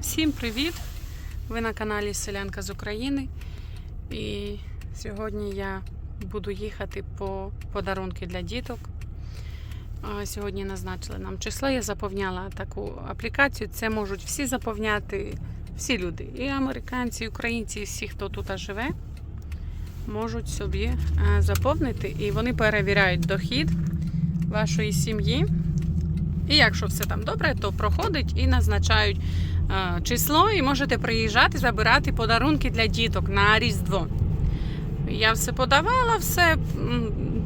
Всім привіт! Ви на каналі Селянка з України. І сьогодні я буду їхати по подарунки для діток. Сьогодні назначили нам число. Я заповняла таку аплікацію. Це можуть всі заповняти, всі люди, і американці, і українці, і всі, хто тут живе, можуть собі е, заповнити. І вони перевіряють дохід вашої сім'ї. І якщо все там добре, то проходить і назначають число, і можете приїжджати, забирати подарунки для діток на Різдво. Я все подавала, все,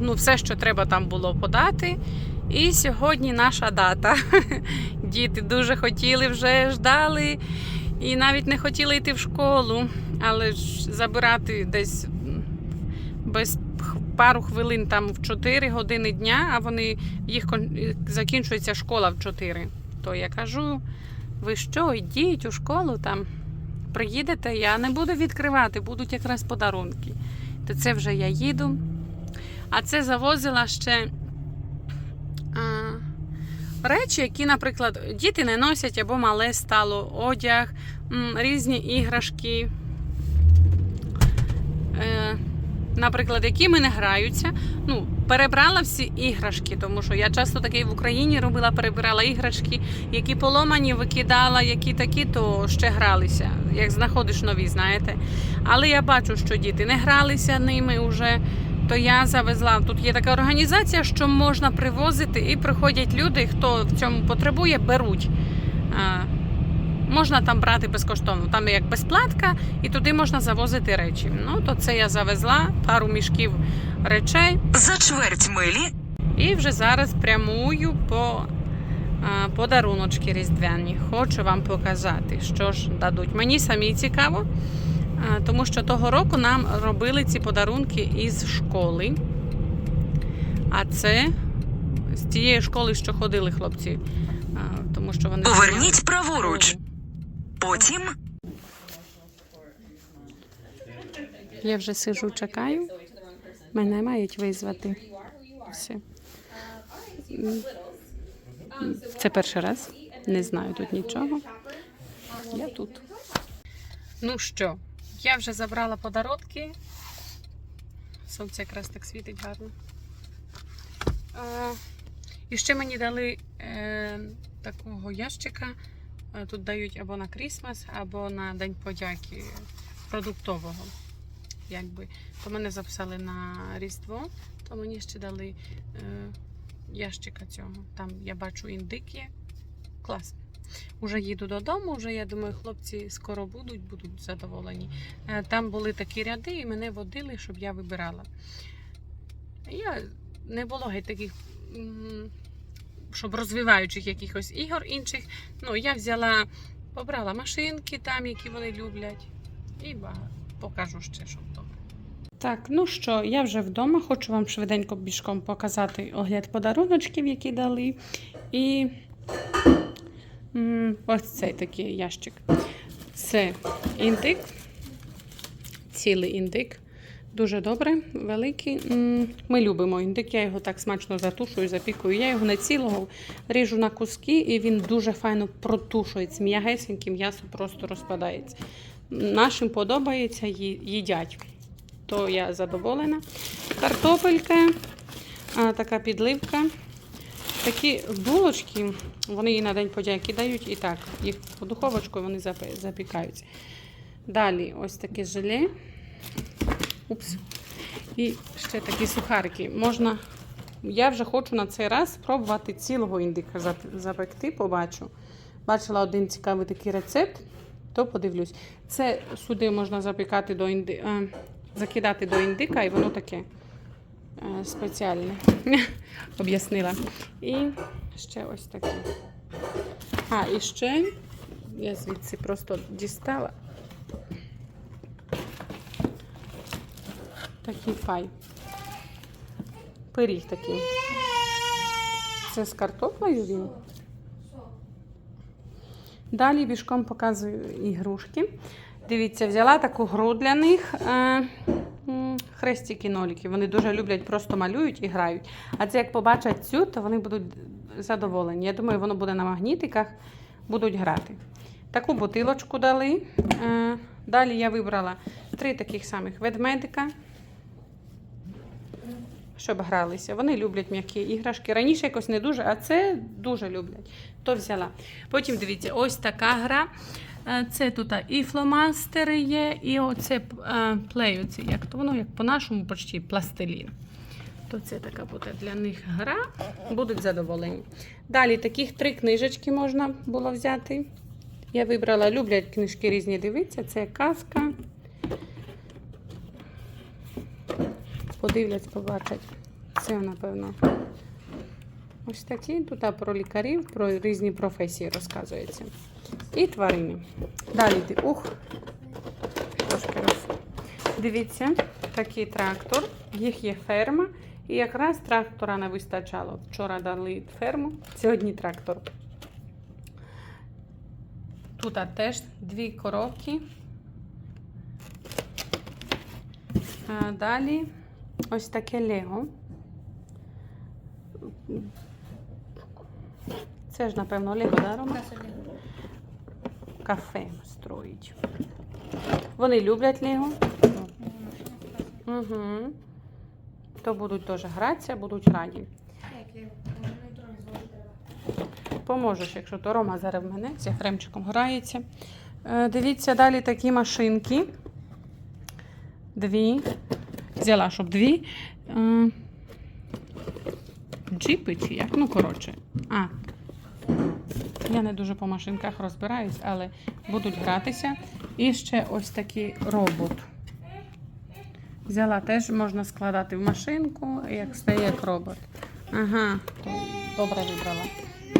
ну, все, що треба там було подати. І сьогодні наша дата. Діти дуже хотіли, вже ждали і навіть не хотіли йти в школу, але ж забирати десь без пару хвилин там в 4 години дня, а вони їх закінчується школа в 4. То я кажу, ви що, йдіть у школу там, приїдете, я не буду відкривати, будуть якраз подарунки. То це вже я їду. А це завозила ще а, речі, які, наприклад, діти не носять або мале стало одяг, різні іграшки. Е, наприклад, якими не граються. Ну, перебрала всі іграшки, тому що я часто таке в Україні робила, перебирала іграшки, які поломані, викидала, які такі, то ще гралися, як знаходиш нові, знаєте. Але я бачу, що діти не гралися ними вже. То я завезла. Тут є така організація, що можна привозити, і приходять люди, хто в цьому потребує, беруть. Можна там брати безкоштовно, там як безплатка, і туди можна завозити речі. Ну, то це я завезла пару мішків речей. За чверть милі І вже зараз прямую по а, подаруночки різдвяні. Хочу вам показати, що ж дадуть. Мені самі цікаво, а, тому що того року нам робили ці подарунки із школи. А це з тієї школи, що ходили хлопці. А, тому що вони поверніть праворуч. Потім Я вже сижу, чекаю. Мене мають визвати. Все. Це перший раз. Не знаю тут нічого. Я тут. Ну що, я вже забрала подарунки. Сонце якраз так світить гарно. І ще мені дали е, такого ящика. Е, Тут дають або на Крісмас, або на День подяки продуктового. Якби. То мене записали на Різдво, то мені ще дали е, ящика цього. Там я бачу індик є. Класно. Уже їду додому, вже я думаю, хлопці скоро будуть, будуть задоволені. Е, Там були такі ряди, і мене водили, щоб я вибирала. Я не було геть таких, щоб розвиваючих якихось ігор інших. Ну, я взяла, побрала машинки там, які вони люблять, і багато. покажу ще, що вдома. Так, ну що, я вже вдома. Хочу вам швиденько бішком показати огляд подаруночків, які дали. І м, ось цей такий ящик. Це індик, цілий індик. Дуже добре, великий. Ми любимо індик, я його так смачно затушую, запікую. Я його не цілого ріжу на куски, і він дуже файно протушується. М'ягесеньке м'ясо просто розпадається. Нашим подобається, їдять. То я задоволена. Картопелька, така підливка. Такі булочки, вони і на день подяки дають, і так, їх по духовочку вони запікаються. Далі ось таке желе. Упс. І ще такі сухарики. Можна. Я вже хочу на цей раз спробувати цілого індика запекти, побачу. Бачила один цікавий такий рецепт, то подивлюсь. Це сюди можна запікати до інди... е, закидати до індика, і воно таке е, спеціальне. Об'яснила. І ще ось таке. А, і ще я звідси просто дістала. Такий пай. Пиріг такий. Це з картоплею він. Далі бішком показую ігрушки. Дивіться, взяла таку гру для них. Е, хрестики ноліки. Вони дуже люблять, просто малюють і грають. А це як побачать цю, то вони будуть задоволені. Я думаю, воно буде на магнітиках, будуть грати. Таку бутилочку дали. Е, Далі я вибрала три таких самих ведмедика, щоб гралися. Вони люблять м'які іграшки. Раніше якось не дуже, а це дуже люблять. То взяла. Потім дивіться, ось така гра. Е, Це тут і фломастери є, і оце е, плей, оці, як то воно, як по-нашому почти пластилін. То це така буде для них гра, будуть задоволені. Далі таких три книжечки можна було взяти. Я вибрала, люблять книжки різні дивитися. Це казка. Подивляться, побачать. Це, напевно. Ось такі. Тут про лікарів, про різні професії розказується. І тварини. Далі ти. Ух. Трошки роз. Дивіться, такий трактор. Їх є ферма. І якраз трактора не вистачало. Вчора дали ферму, сьогодні трактор. Тут теж дві коробки. А далі ось таке Лего. Це ж, напевно, Лего, да, Рома? Кафе строїть. Вони люблять Лего. Угу. То будуть теж гратися, будуть раді. Поможеш, якщо то Рома зараз в мене з Єфремчиком грається. Е, Дивіться далі такі машинки. Дві. Взяла, щоб дві. Е, Джіпи чи як? Ну, коротше. А. Я не дуже по машинках розбираюсь, але будуть гратися. І ще ось такий робот. Взяла теж можна складати в машинку, як стає як робот. Ага, то добре вибрала.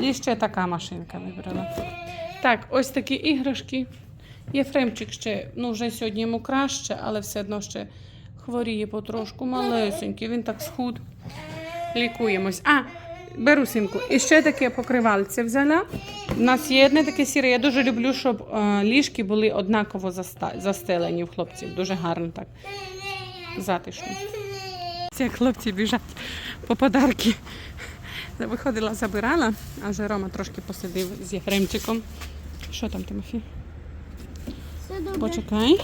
І ще така машинка вибрала. Так, ось такі іграшки. Єфремчик ще, ну вже сьогодні йому краще, але все одно ще хворіє потрошку, малесенький, він так схуд. Лікуємось. А, беру синку. І ще таке покривальце взяла. У нас є одне таке сіре. Я дуже люблю, щоб е, ліжки були однаково застелені в хлопців. Дуже гарно так. Затишно. Ці хлопці біжать по подарки. Виходила, забирала, а вже Рома трошки посидив з Єфремчиком. Що там, Тимофій? Все добре. Почекай.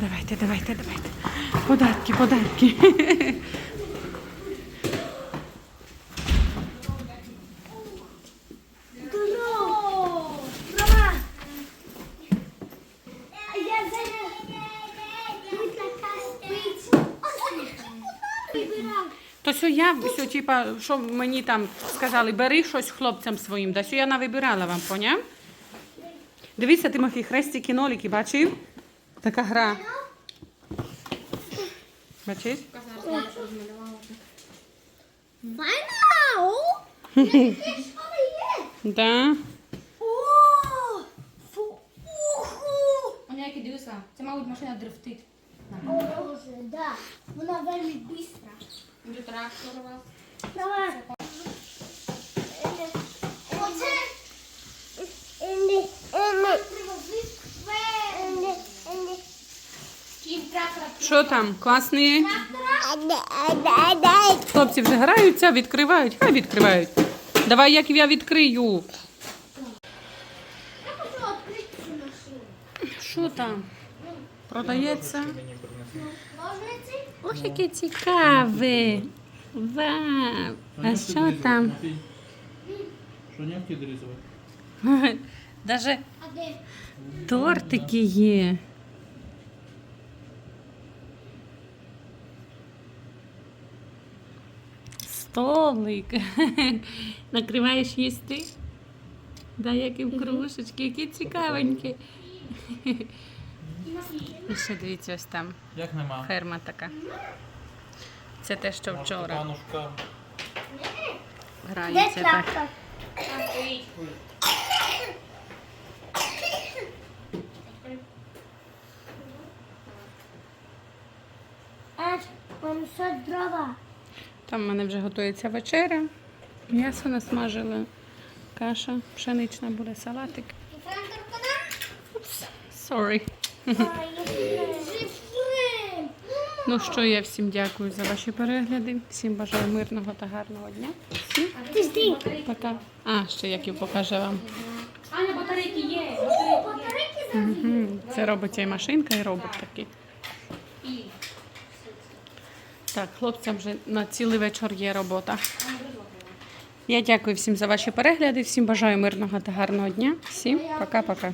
Давайте, давайте, давайте. Спить. Вибирав. То що я, що, типа, що мені там сказали, бери щось хлопцям своїм, да що я навибирала вам, поняв? Дивіться, Тимофій, хрестики, нолики, бачив? Така гра. Бачиш? Є? Да. О! Фу! Уху! Вони які дивися, це, мабуть, машина дрифтить. О, Боже, да. Вона вельми бистра. Буде трактор у вас. Давай. Що там? Класні? Хлопці вже граються, відкривають, хай відкривають. Давай, як я відкрию. Я хочу відкрити цю машину. Що там? Продається? Ножниці? Ох, яке цікаве. Вау. А що там? Що дорізувати? Даже тортики є. Столик. Накриваєш їсти? Да, які в кружечки, які цікавенькі. І ще дивіться, ось там Як нема? ферма така. Це те, що вчора грається так. Аж, що дрова. Там в мене вже готується вечеря. М'ясо насмажили, каша пшенична буде, салатик. Упс, sorry. Ну що, я всім дякую за ваші перегляди. Всім бажаю мирного та гарного дня. Всім пока. А, ще Яків покаже вам. Аня, батарейки є. Це робить і машинка, і робот такий. Так, хлопцям вже на цілий вечір є робота. Я дякую всім за ваші перегляди, всім бажаю мирного та гарного дня. Всім пока-пока.